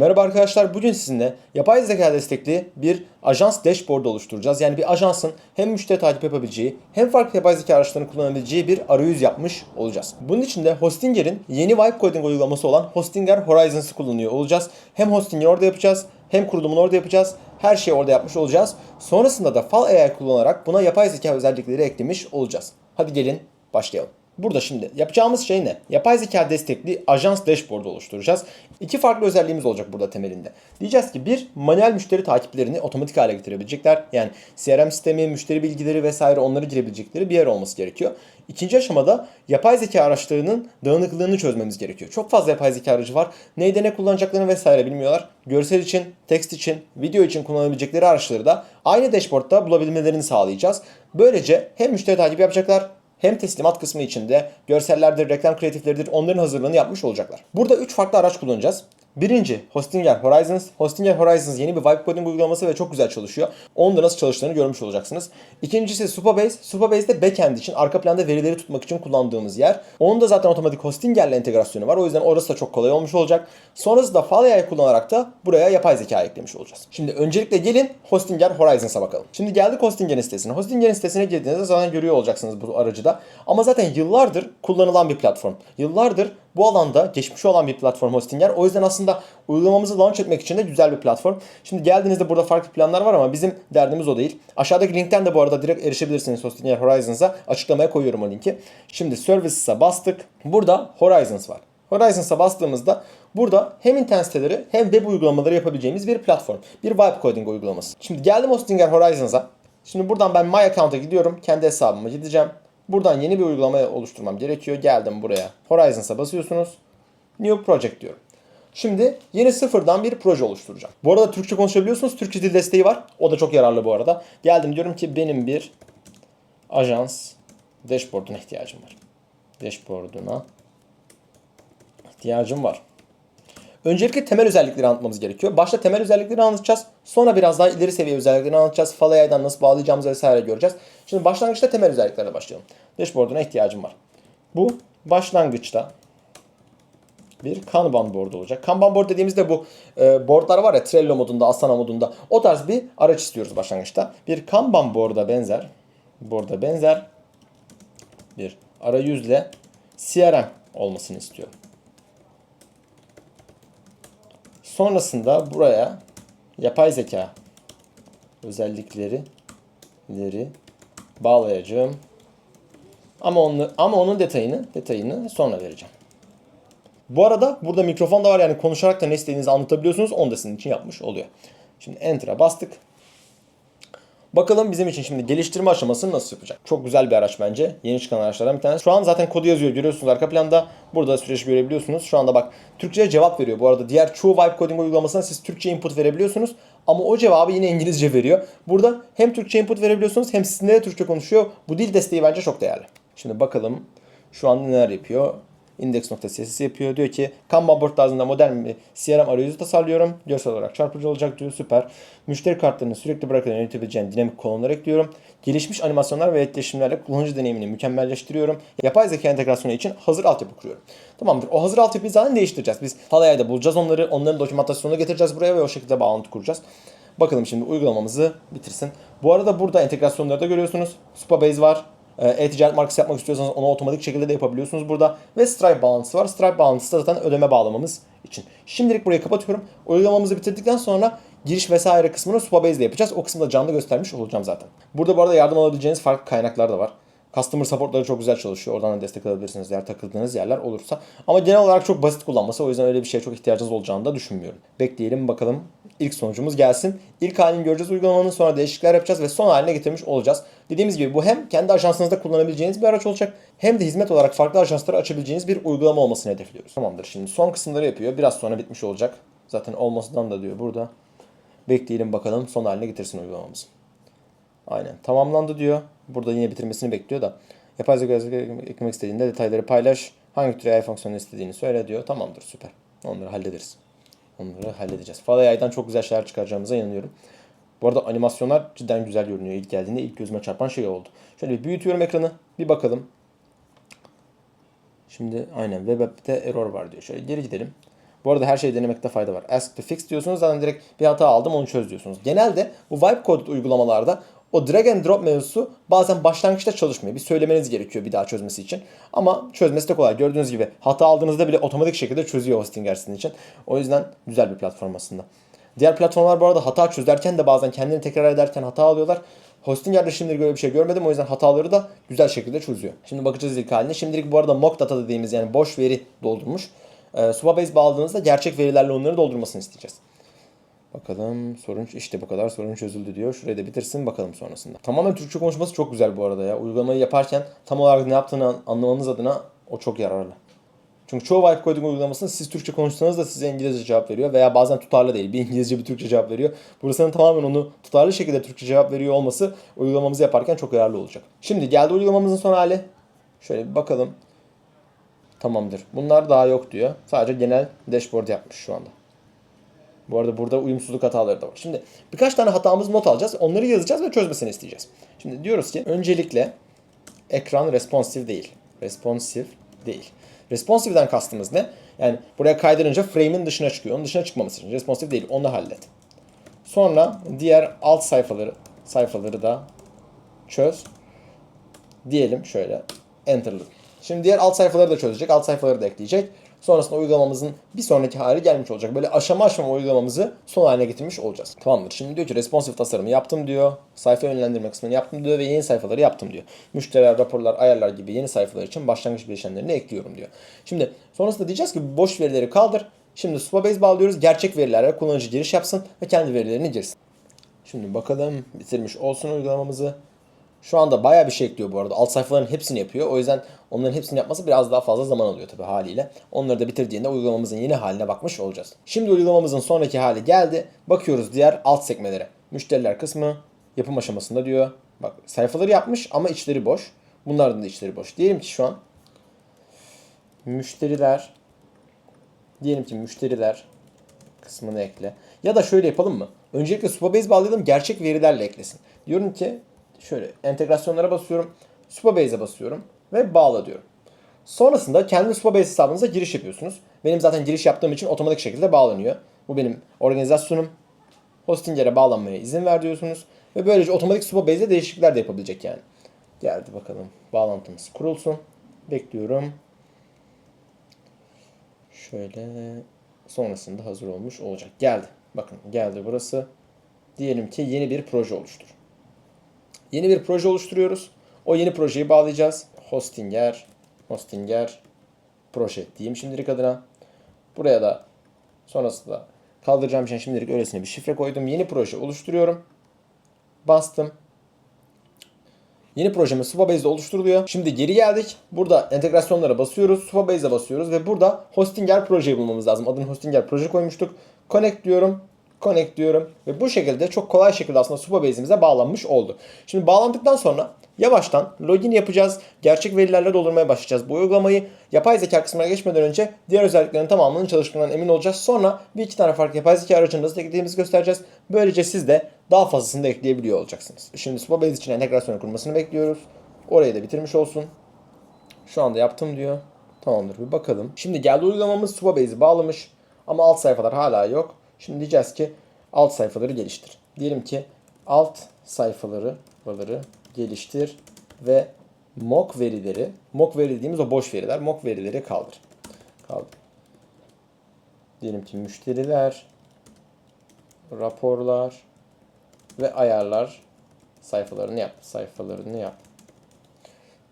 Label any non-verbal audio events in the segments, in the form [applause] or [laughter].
Merhaba arkadaşlar. Bugün sizinle yapay zeka destekli bir ajans dashboard oluşturacağız. Yani bir ajansın hem müşteri takip yapabileceği hem farklı yapay zeka araçlarını kullanabileceği bir arayüz yapmış olacağız. Bunun için de Hostinger'in yeni vibe coding uygulaması olan Hostinger Horizons'ı kullanıyor olacağız. Hem hosting'i orada yapacağız hem kurulumunu orada yapacağız. Her şeyi orada yapmış olacağız. Sonrasında da Fal AI kullanarak buna yapay zeka özellikleri eklemiş olacağız. Hadi gelin başlayalım. Burada şimdi yapacağımız şey ne? Yapay zeka destekli ajans dashboard oluşturacağız. İki farklı özelliğimiz olacak burada temelinde. Diyeceğiz ki bir manuel müşteri takiplerini otomatik hale getirebilecekler. Yani CRM sistemi, müşteri bilgileri vesaire onları girebilecekleri bir yer olması gerekiyor. İkinci aşamada yapay zeka araçlarının dağınıklığını çözmemiz gerekiyor. Çok fazla yapay zeka aracı var. Neyde ne kullanacaklarını vesaire bilmiyorlar. Görsel için, text için, video için kullanabilecekleri araçları da aynı dashboardta bulabilmelerini sağlayacağız. Böylece hem müşteri takibi yapacaklar hem teslimat kısmı içinde görsellerdir, reklam kreatifleridir onların hazırlığını yapmış olacaklar. Burada 3 farklı araç kullanacağız. Birinci Hostinger Horizons. Hostinger Horizons yeni bir vibe coding uygulaması ve çok güzel çalışıyor. Onda nasıl çalıştığını görmüş olacaksınız. İkincisi Supabase. Supabase de backend için arka planda verileri tutmak için kullandığımız yer. Onun da zaten otomatik Hostinger ile entegrasyonu var. O yüzden orası da çok kolay olmuş olacak. Sonrasında Fal kullanarak da buraya yapay zeka eklemiş olacağız. Şimdi öncelikle gelin Hostinger Horizons'a bakalım. Şimdi geldik Hostinger'in sitesine. Hostinger'in sitesine girdiğinizde zaten görüyor olacaksınız bu aracı da. Ama zaten yıllardır kullanılan bir platform. Yıllardır bu alanda geçmişi olan bir platform Hostinger. O yüzden aslında uygulamamızı launch etmek için de güzel bir platform. Şimdi geldiğinizde burada farklı planlar var ama bizim derdimiz o değil. Aşağıdaki linkten de bu arada direkt erişebilirsiniz Hostinger Horizons'a. Açıklamaya koyuyorum o linki. Şimdi Services'a bastık. Burada Horizons var. Horizons'a bastığımızda burada hem internet siteleri hem web uygulamaları yapabileceğimiz bir platform. Bir vibe coding uygulaması. Şimdi geldim Hostinger Horizons'a. Şimdi buradan ben My Account'a gidiyorum. Kendi hesabıma gideceğim. Buradan yeni bir uygulama oluşturmam gerekiyor. Geldim buraya. Horizons'a basıyorsunuz. New Project diyorum. Şimdi yeni sıfırdan bir proje oluşturacağım. Bu arada Türkçe konuşabiliyorsunuz. Türkçe dil desteği var. O da çok yararlı bu arada. Geldim diyorum ki benim bir ajans dashboard'una ihtiyacım var. Dashboard'una ihtiyacım var. Öncelikle temel özellikleri anlatmamız gerekiyor. Başta temel özellikleri anlatacağız. Sonra biraz daha ileri seviye özellikleri anlatacağız. Falaya'dan nasıl bağlayacağımızı vesaire göreceğiz. Şimdi başlangıçta temel özelliklerle başlayalım. Dashboard'una ihtiyacım var. Bu başlangıçta bir Kanban board olacak. Kanban board dediğimizde bu e, boardlar var ya Trello modunda, Asana modunda. O tarz bir araç istiyoruz başlangıçta. Bir Kanban board'a benzer, board'a benzer bir arayüzle CRM olmasını istiyorum. Sonrasında buraya yapay zeka özellikleri leri bağlayacağım. Ama onu ama onun detayını detayını sonra vereceğim. Bu arada burada mikrofon da var yani konuşarak da ne istediğinizi anlatabiliyorsunuz. Onu da sizin için yapmış oluyor. Şimdi Enter'a bastık. Bakalım bizim için şimdi geliştirme aşamasını nasıl yapacak? Çok güzel bir araç bence. Yeni çıkan araçlardan bir tanesi. Şu an zaten kodu yazıyor görüyorsunuz arka planda. Burada süreci görebiliyorsunuz. Şu anda bak Türkçe'ye cevap veriyor. Bu arada diğer çoğu Vibe Coding uygulamasına siz Türkçe input verebiliyorsunuz. Ama o cevabı yine İngilizce veriyor. Burada hem Türkçe input verebiliyorsunuz hem sizinle de Türkçe konuşuyor. Bu dil desteği bence çok değerli. Şimdi bakalım şu an neler yapıyor index.css yapıyor. Diyor ki Kanban board tarzında modern bir CRM arayüzü tasarlıyorum. Görsel olarak çarpıcı olacak diyor. Süper. Müşteri kartlarını sürekli bırakarak yönetebileceğin dinamik kolonlar ekliyorum. Gelişmiş animasyonlar ve etkileşimlerle kullanıcı deneyimini mükemmelleştiriyorum. Yapay zeka entegrasyonu için hazır altyapı kuruyorum. Tamamdır. O hazır altyapıyı zaten değiştireceğiz. Biz Halaya'da bulacağız onları. Onların dokümantasyonunu getireceğiz buraya ve o şekilde bağlantı kuracağız. Bakalım şimdi uygulamamızı bitirsin. Bu arada burada entegrasyonları da görüyorsunuz. Supabase var. E-ticaret markası yapmak istiyorsanız onu otomatik şekilde de yapabiliyorsunuz burada. Ve Stripe bağlantısı var. Stripe bağlantısı da zaten ödeme bağlamamız için. Şimdilik burayı kapatıyorum. Uygulamamızı bitirdikten sonra giriş vesaire kısmını Supabase ile yapacağız. O kısmı da canlı göstermiş olacağım zaten. Burada bu arada yardım alabileceğiniz farklı kaynaklar da var. Customer supportları çok güzel çalışıyor. Oradan da destek alabilirsiniz eğer takıldığınız yerler olursa. Ama genel olarak çok basit kullanması. O yüzden öyle bir şeye çok ihtiyacınız olacağını da düşünmüyorum. Bekleyelim bakalım ilk sonucumuz gelsin. İlk halini göreceğiz uygulamanın sonra değişiklikler yapacağız ve son haline getirmiş olacağız. Dediğimiz gibi bu hem kendi ajansınızda kullanabileceğiniz bir araç olacak hem de hizmet olarak farklı ajanslara açabileceğiniz bir uygulama olmasını hedefliyoruz. Tamamdır şimdi son kısımları yapıyor. Biraz sonra bitmiş olacak. Zaten olmasından da diyor burada. Bekleyelim bakalım son haline getirsin uygulamamızı. Aynen tamamlandı diyor. Burada yine bitirmesini bekliyor da. Yapay zeka eklemek istediğinde detayları paylaş. Hangi tür AI fonksiyonu istediğini söyle diyor. Tamamdır süper. Onları hallederiz. Onları halledeceğiz. Fala yaydan çok güzel şeyler çıkaracağımıza inanıyorum. Bu arada animasyonlar cidden güzel görünüyor. İlk geldiğinde ilk gözüme çarpan şey oldu. Şöyle bir büyütüyorum ekranı. Bir bakalım. Şimdi aynen web app'te error var diyor. Şöyle geri gidelim. Bu arada her şeyi denemekte fayda var. Ask to fix diyorsunuz zaten direkt bir hata aldım onu çöz diyorsunuz. Genelde bu vibe coded uygulamalarda o drag and drop mevzusu bazen başlangıçta çalışmıyor. Bir söylemeniz gerekiyor bir daha çözmesi için. Ama çözmesi de kolay. Gördüğünüz gibi hata aldığınızda bile otomatik şekilde çözüyor Hostinger sizin için. O yüzden güzel bir platform aslında. Diğer platformlar bu arada hata çözerken de bazen kendini tekrar ederken hata alıyorlar. Hostinger'de şimdilik öyle bir şey görmedim. O yüzden hataları da güzel şekilde çözüyor. Şimdi bakacağız ilk haline. Şimdilik bu arada mock data dediğimiz yani boş veri doldurmuş. Ee, Supabase bağladığınızda gerçek verilerle onları doldurmasını isteyeceğiz. Bakalım sorun işte bu kadar sorun çözüldü diyor. Şurayı da bitirsin bakalım sonrasında. Tamamen Türkçe konuşması çok güzel bu arada ya. Uygulamayı yaparken tam olarak ne yaptığını anlamanız adına o çok yararlı. Çünkü çoğu vibe coding uygulamasında siz Türkçe konuşsanız da size İngilizce cevap veriyor veya bazen tutarlı değil. Bir İngilizce bir Türkçe cevap veriyor. Burasının tamamen onu tutarlı şekilde Türkçe cevap veriyor olması uygulamamızı yaparken çok yararlı olacak. Şimdi geldi uygulamamızın son hali. Şöyle bir bakalım. Tamamdır. Bunlar daha yok diyor. Sadece genel dashboard yapmış şu anda. Bu arada burada uyumsuzluk hataları da var. Şimdi birkaç tane hatamız not alacağız. Onları yazacağız ve çözmesini isteyeceğiz. Şimdi diyoruz ki öncelikle ekran responsive değil. Responsive değil. Responsive'den kastımız ne? Yani buraya kaydırınca frame'in dışına çıkıyor. Onun dışına çıkmaması için. Responsive değil. Onu hallet. Sonra diğer alt sayfaları sayfaları da çöz. Diyelim şöyle. Enter'ladım. Şimdi diğer alt sayfaları da çözecek. Alt sayfaları da ekleyecek. Sonrasında uygulamamızın bir sonraki hali gelmiş olacak. Böyle aşama aşama uygulamamızı son haline getirmiş olacağız. Tamamdır. Şimdi diyor ki responsive tasarımı yaptım diyor. Sayfa yönlendirme kısmını yaptım diyor ve yeni sayfaları yaptım diyor. Müşteriler, raporlar, ayarlar gibi yeni sayfalar için başlangıç bileşenlerini ekliyorum diyor. Şimdi sonrasında diyeceğiz ki boş verileri kaldır. Şimdi Supabase bağlıyoruz. Gerçek verilerle kullanıcı giriş yapsın ve kendi verilerini girsin. Şimdi bakalım bitirmiş olsun uygulamamızı. Şu anda bayağı bir şey ekliyor bu arada. Alt sayfaların hepsini yapıyor. O yüzden onların hepsini yapması biraz daha fazla zaman alıyor tabii haliyle. Onları da bitirdiğinde uygulamamızın yeni haline bakmış olacağız. Şimdi uygulamamızın sonraki hali geldi. Bakıyoruz diğer alt sekmelere. Müşteriler kısmı yapım aşamasında diyor. Bak sayfaları yapmış ama içleri boş. Bunların da içleri boş. Diyelim ki şu an müşteriler diyelim ki müşteriler kısmını ekle. Ya da şöyle yapalım mı? Öncelikle Supabase bağlayalım gerçek verilerle eklesin. Diyorum ki şöyle entegrasyonlara basıyorum. Supabase'e basıyorum ve bağla diyorum. Sonrasında kendi Supabase hesabınıza giriş yapıyorsunuz. Benim zaten giriş yaptığım için otomatik şekilde bağlanıyor. Bu benim organizasyonum. Hostinger'e bağlanmaya izin ver diyorsunuz. Ve böylece otomatik Supabase'de değişiklikler de yapabilecek yani. Geldi bakalım. Bağlantımız kurulsun. Bekliyorum. Şöyle sonrasında hazır olmuş olacak. Geldi. Bakın geldi burası. Diyelim ki yeni bir proje oluştur. Yeni bir proje oluşturuyoruz. O yeni projeyi bağlayacağız. Hostinger, Hostinger proje diyeyim şimdilik adına. Buraya da sonrasında kaldıracağım için şimdilik öylesine bir şifre koydum. Yeni proje oluşturuyorum. Bastım. Yeni projemiz Supabase'de oluşturuluyor. Şimdi geri geldik. Burada entegrasyonlara basıyoruz. Supabase'e basıyoruz ve burada Hostinger projeyi bulmamız lazım. Adını Hostinger proje koymuştuk. Connect diyorum. Connect diyorum. Ve bu şekilde çok kolay şekilde aslında Supabase'imize bağlanmış oldu. Şimdi bağlandıktan sonra yavaştan login yapacağız. Gerçek verilerle doldurmaya başlayacağız. Bu uygulamayı yapay zeka kısmına geçmeden önce diğer özelliklerin tamamının çalıştığından emin olacağız. Sonra bir iki tane farklı yapay zeka aracını nasıl eklediğimizi göstereceğiz. Böylece siz de daha fazlasını da ekleyebiliyor olacaksınız. Şimdi Supabase için entegrasyon kurmasını bekliyoruz. Orayı da bitirmiş olsun. Şu anda yaptım diyor. Tamamdır bir bakalım. Şimdi geldi uygulamamız Supabase'i bağlamış. Ama alt sayfalar hala yok. Şimdi diyeceğiz ki alt sayfaları geliştir. Diyelim ki alt sayfaları sayfaları geliştir ve mock verileri, mock veri dediğimiz o boş veriler, mock verileri kaldır. Kaldır. Diyelim ki müşteriler, raporlar ve ayarlar sayfalarını yap. Sayfalarını yap.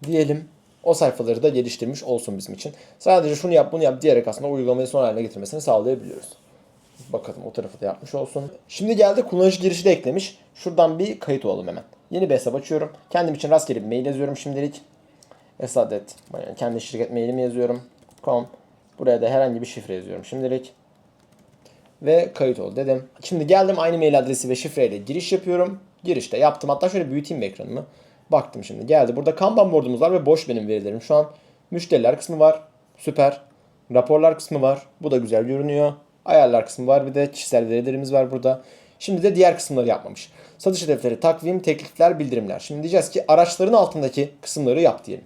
Diyelim o sayfaları da geliştirmiş olsun bizim için. Sadece şunu yap bunu yap diyerek aslında uygulamayı son haline getirmesini sağlayabiliyoruz. Bakalım o tarafı da yapmış olsun. Şimdi geldi kullanıcı girişi de eklemiş. Şuradan bir kayıt olalım hemen. Yeni bir hesap açıyorum. Kendim için rastgele bir mail yazıyorum şimdilik. Esadet. Yani kendi şirket mailimi yazıyorum. Com. Buraya da herhangi bir şifre yazıyorum şimdilik. Ve kayıt ol dedim. Şimdi geldim aynı mail adresi ve şifreyle giriş yapıyorum. Girişte yaptım. Hatta şöyle büyüteyim ekranımı. Baktım şimdi geldi. Burada Kanban board'umuz var ve boş benim verilerim. Şu an müşteriler kısmı var. Süper. Raporlar kısmı var. Bu da güzel görünüyor. Ayarlar kısmı var. Bir de kişisel verilerimiz var burada. Şimdi de diğer kısımları yapmamış. Satış hedefleri, takvim, teklifler, bildirimler. Şimdi diyeceğiz ki araçların altındaki kısımları yap diyelim.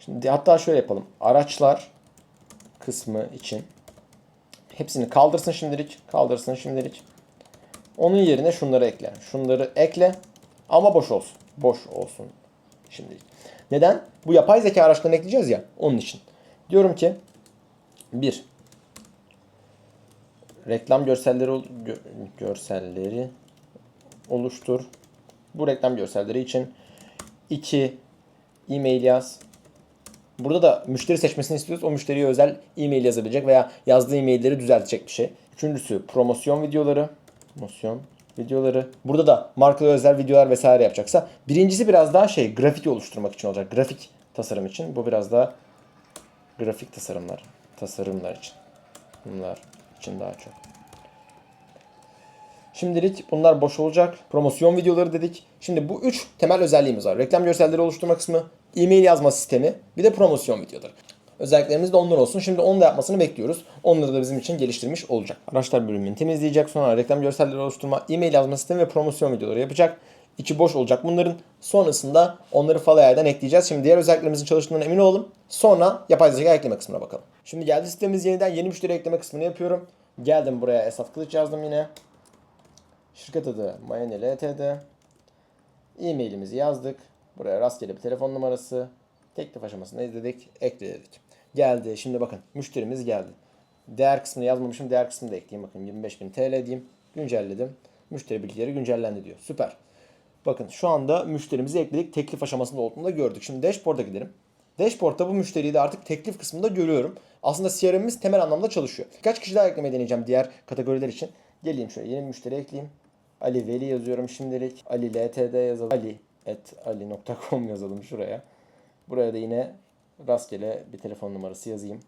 Şimdi hatta şöyle yapalım. Araçlar kısmı için Hepsini kaldırsın şimdilik. Kaldırsın şimdilik. Onun yerine şunları ekle. Şunları ekle ama boş olsun. Boş olsun şimdilik. Neden? Bu yapay zeka araçlarını ekleyeceğiz ya onun için. Diyorum ki bir reklam görselleri görselleri oluştur. Bu reklam görselleri için 2 e-mail yaz. Burada da müşteri seçmesini istiyoruz. O müşteriye özel e-mail yazabilecek veya yazdığı e-mailleri düzeltecek bir şey. Üçüncüsü promosyon videoları. Promosyon videoları. Burada da markalara özel videolar vesaire yapacaksa. Birincisi biraz daha şey grafik oluşturmak için olacak. Grafik tasarım için. Bu biraz daha grafik tasarımlar. Tasarımlar için. Bunlar için daha çok. Şimdilik bunlar boş olacak. Promosyon videoları dedik. Şimdi bu üç temel özelliğimiz var. Reklam görselleri oluşturma kısmı, e-mail yazma sistemi, bir de promosyon videoları. Özelliklerimiz de onlar olsun. Şimdi onu da yapmasını bekliyoruz. Onları da bizim için geliştirmiş olacak. Araçlar bölümünü temizleyecek. Sonra reklam görselleri oluşturma, e-mail yazma sistemi ve promosyon videoları yapacak. İçi boş olacak bunların. Sonrasında onları Falaya'dan ekleyeceğiz. Şimdi diğer özelliklerimizin çalıştığından emin olalım. Sonra yapay zeka ekleme kısmına bakalım. Şimdi geldi sistemimiz yeniden yeni müşteri ekleme kısmını yapıyorum. Geldim buraya Esat Kılıç yazdım yine. Şirket adı Mayene LTD. E-mailimizi yazdık. Buraya rastgele bir telefon numarası. Teklif aşamasında izledik. Ekle dedik. Geldi. Şimdi bakın müşterimiz geldi. Değer kısmını yazmamışım. Değer kısmını da ekleyeyim. Bakın 25.000 TL diyeyim. Güncelledim. Müşteri bilgileri güncellendi diyor. Süper. Bakın şu anda müşterimizi ekledik. Teklif aşamasında olduğunu da gördük. Şimdi dashboard'a gidelim. Dashboard'da bu müşteriyi de artık teklif kısmında görüyorum. Aslında CRM'imiz temel anlamda çalışıyor. Kaç kişi daha eklemeyi deneyeceğim diğer kategoriler için. Geleyim şöyle yeni müşteri ekleyeyim. Ali Veli yazıyorum şimdilik. Ali LTD yazalım. Ali et ali.com yazalım şuraya. Buraya da yine rastgele bir telefon numarası yazayım.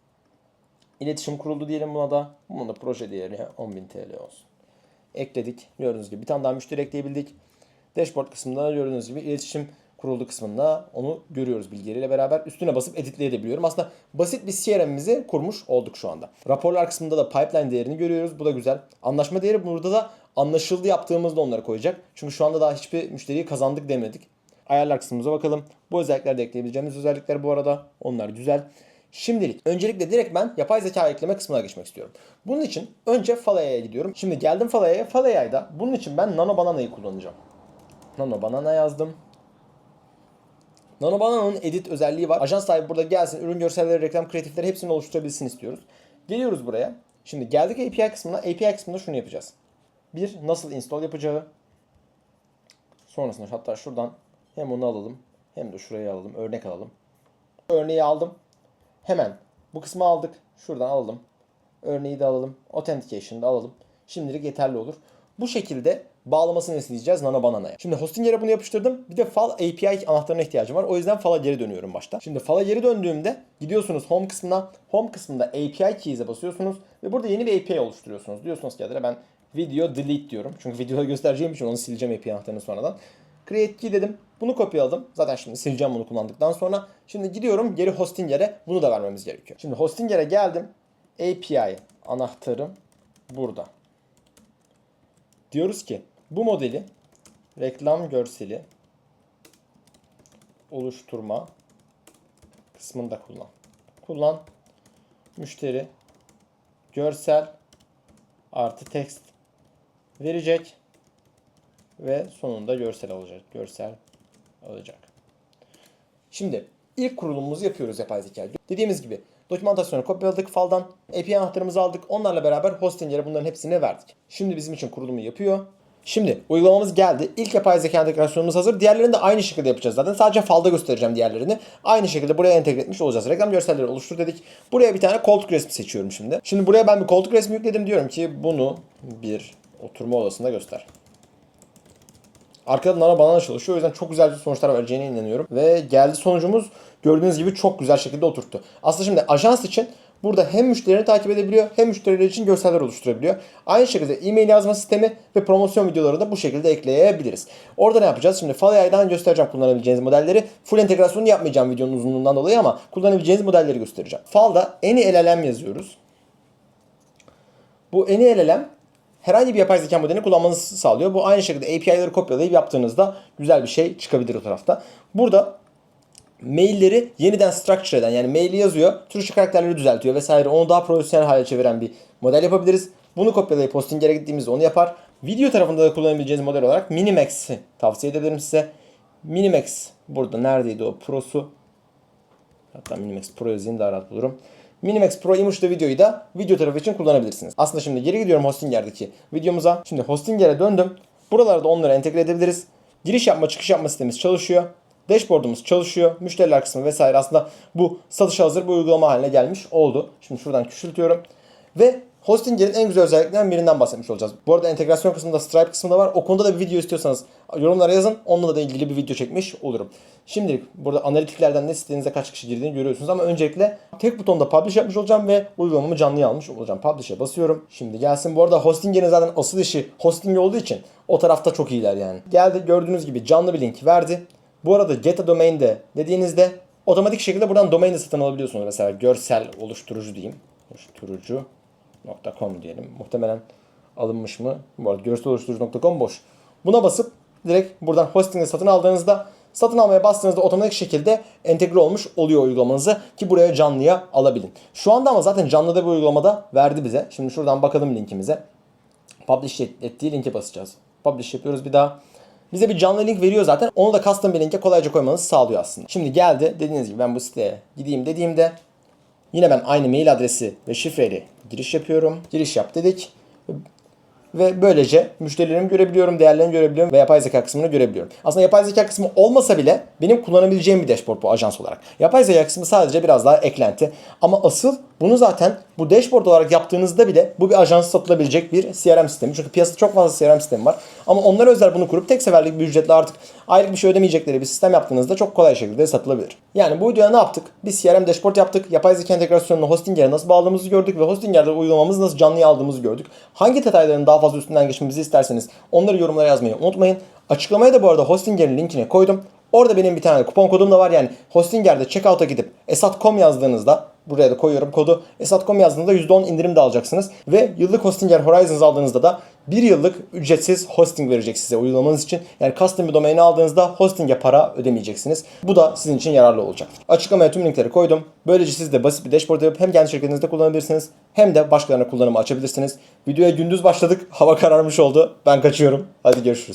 İletişim kuruldu diyelim buna da. Buna da proje değeri 10.000 TL olsun. Ekledik. Gördüğünüz gibi bir tane daha müşteri ekleyebildik. Dashboard kısmında gördüğünüz gibi iletişim kuruldu kısmında onu görüyoruz bilgileriyle beraber. Üstüne basıp editleyebiliyorum. Aslında basit bir CRM'imizi kurmuş olduk şu anda. Raporlar kısmında da pipeline değerini görüyoruz. Bu da güzel. Anlaşma değeri burada da anlaşıldı yaptığımızda onları koyacak. Çünkü şu anda daha hiçbir müşteriyi kazandık demedik. Ayarlar kısmımıza bakalım. Bu özellikler de ekleyebileceğimiz özellikler bu arada. Onlar güzel. Şimdilik öncelikle direkt ben yapay zeka ekleme kısmına geçmek istiyorum. Bunun için önce Falaya'ya gidiyorum. Şimdi geldim Falaya'ya. Falaya'da bunun için ben Nano Banana'yı kullanacağım. Nano Banana yazdım. Nano Banana'nın edit özelliği var. Ajans sahibi burada gelsin, ürün görselleri, reklam kreatifleri hepsini oluşturabilsin istiyoruz. Geliyoruz buraya. Şimdi geldik API kısmına. API kısmında şunu yapacağız. Bir, nasıl install yapacağı. Sonrasında hatta şuradan hem onu alalım hem de şurayı alalım. Örnek alalım. Örneği aldım. Hemen bu kısmı aldık. Şuradan alalım. Örneği de alalım. Authentication'ı da alalım. Şimdilik yeterli olur. Bu şekilde bağlamasını isteyeceğiz Nano Banana'ya. Şimdi hosting yere bunu yapıştırdım. Bir de fal API anahtarına ihtiyacım var. O yüzden fal'a geri dönüyorum başta. Şimdi fal'a geri döndüğümde gidiyorsunuz home kısmına. Home kısmında API keys'e basıyorsunuz ve burada yeni bir API oluşturuyorsunuz. Diyorsunuz ki adına ben video delete diyorum. [laughs] Çünkü videoda göstereceğim için onu sileceğim API anahtarını sonradan. Create key dedim. Bunu kopyaladım. Zaten şimdi sileceğim bunu kullandıktan sonra. Şimdi gidiyorum geri hosting yere. Bunu da vermemiz gerekiyor. Şimdi hosting yere geldim. API anahtarım burada. Diyoruz ki bu modeli reklam görseli oluşturma kısmında kullan. Kullan müşteri görsel artı text verecek ve sonunda görsel alacak. Görsel alacak. Şimdi ilk kurulumumuzu yapıyoruz yapay zeka. Dediğimiz gibi dokümantasyonu kopyaladık faldan. API anahtarımızı aldık. Onlarla beraber hosting yere bunların hepsini verdik. Şimdi bizim için kurulumu yapıyor. Şimdi uygulamamız geldi. İlk yapay zeka entegrasyonumuz hazır. Diğerlerini de aynı şekilde yapacağız zaten. Sadece falda göstereceğim diğerlerini. Aynı şekilde buraya entegre etmiş olacağız. Reklam görselleri oluştur dedik. Buraya bir tane koltuk resmi seçiyorum şimdi. Şimdi buraya ben bir koltuk resmi yükledim. Diyorum ki bunu bir oturma odasında göster. Arkada Nano Banana çalışıyor. O yüzden çok güzel sonuçlar vereceğine inanıyorum. Ve geldi sonucumuz gördüğünüz gibi çok güzel şekilde oturttu. Aslında şimdi ajans için burada hem müşterilerini takip edebiliyor hem müşteriler için görseller oluşturabiliyor. Aynı şekilde e-mail yazma sistemi ve promosyon videoları da bu şekilde ekleyebiliriz. Orada ne yapacağız? Şimdi Falaya'dan göstereceğim kullanabileceğiniz modelleri. Full entegrasyonu yapmayacağım videonun uzunluğundan dolayı ama kullanabileceğiniz modelleri göstereceğim. Fal'da any LLM yazıyoruz. Bu any LLM herhangi bir yapay zeka modelini kullanmanızı sağlıyor. Bu aynı şekilde API'leri kopyalayıp yaptığınızda güzel bir şey çıkabilir o tarafta. Burada mailleri yeniden structure eden yani maili yazıyor, Türkçe karakterleri düzeltiyor vesaire onu daha profesyonel hale çeviren bir model yapabiliriz. Bunu kopyalayıp Hostinger'e gittiğimizde onu yapar. Video tarafında da kullanabileceğiniz model olarak Minimax'i tavsiye edebilirim size. Minimax burada neredeydi o Pro'su? Hatta Minimax Pro yazayım daha rahat bulurum. Minimax Pro Image'da videoyu da video tarafı için kullanabilirsiniz. Aslında şimdi geri gidiyorum Hostinger'deki videomuza. Şimdi Hostinger'e döndüm. Buralarda onları entegre edebiliriz. Giriş yapma çıkış yapma sistemimiz çalışıyor. Dashboard'umuz çalışıyor. Müşteriler kısmı vesaire aslında bu satışa hazır bir uygulama haline gelmiş oldu. Şimdi şuradan küçültüyorum. Ve Hostinger'in en güzel özelliklerinden birinden bahsetmiş olacağız. Bu arada entegrasyon kısmında Stripe kısmında var. O konuda da bir video istiyorsanız yorumlara yazın. Onunla da ilgili bir video çekmiş olurum. Şimdilik burada analitiklerden de sitenize kaç kişi girdiğini görüyorsunuz ama öncelikle tek butonda publish yapmış olacağım ve uygulamamı canlıya almış olacağım. Publish'e basıyorum. Şimdi gelsin. Bu arada Hostinger'in zaten asıl işi hosting olduğu için o tarafta çok iyiler yani. Geldi gördüğünüz gibi canlı bir link verdi. Bu arada get a domain de dediğinizde otomatik şekilde buradan domain de satın alabiliyorsunuz. Mesela görsel oluşturucu diyeyim. Oluşturucu .com diyelim. Muhtemelen alınmış mı? Bu arada görseloluşturucu.com boş. Buna basıp direkt buradan hosting'de satın aldığınızda satın almaya bastığınızda otomatik şekilde entegre olmuş oluyor uygulamanızı ki buraya canlıya alabilin. Şu anda ama zaten canlıda bir uygulamada verdi bize. Şimdi şuradan bakalım linkimize. Publish ettiği linke basacağız. Publish yapıyoruz bir daha. Bize bir canlı link veriyor zaten. Onu da custom bir linke kolayca koymanızı sağlıyor aslında. Şimdi geldi. Dediğiniz gibi ben bu siteye gideyim dediğimde Yine ben aynı mail adresi ve şifreyle giriş yapıyorum. Giriş yap dedik. Ve böylece müşterilerimi görebiliyorum, değerlerini görebiliyorum ve yapay zeka kısmını görebiliyorum. Aslında yapay zeka kısmı olmasa bile benim kullanabileceğim bir dashboard bu ajans olarak. Yapay zeka kısmı sadece biraz daha eklenti. Ama asıl bunu zaten bu dashboard olarak yaptığınızda bile bu bir ajans satılabilecek bir CRM sistemi. Çünkü piyasada çok fazla CRM sistemi var. Ama onlar özel bunu kurup tek seferlik bir ücretle artık aylık bir şey ödemeyecekleri bir sistem yaptığınızda çok kolay şekilde satılabilir. Yani bu videoya ne yaptık? Biz CRM dashboard yaptık. Yapay zeka entegrasyonunu Hostinger'e nasıl bağladığımızı gördük ve Hostinger'de uygulamamızı nasıl canlıya aldığımızı gördük. Hangi detayların daha fazla üstünden geçmemizi isterseniz onları yorumlara yazmayı unutmayın. Açıklamaya da bu arada Hostinger'in linkini koydum. Orada benim bir tane kupon kodum da var. Yani Hostinger'de checkout'a gidip esat.com yazdığınızda buraya da koyuyorum kodu. Esat.com yazdığınızda %10 indirim de alacaksınız. Ve yıllık Hostinger Horizons aldığınızda da bir yıllık ücretsiz hosting verecek size uygulamanız için. Yani custom bir domaini aldığınızda hosting'e para ödemeyeceksiniz. Bu da sizin için yararlı olacaktır. Açıklamaya tüm linkleri koydum. Böylece siz de basit bir dashboard yapıp hem kendi şirketinizde kullanabilirsiniz hem de başkalarına kullanımı açabilirsiniz. Videoya gündüz başladık. [laughs] Hava kararmış oldu. Ben kaçıyorum. Hadi görüşürüz.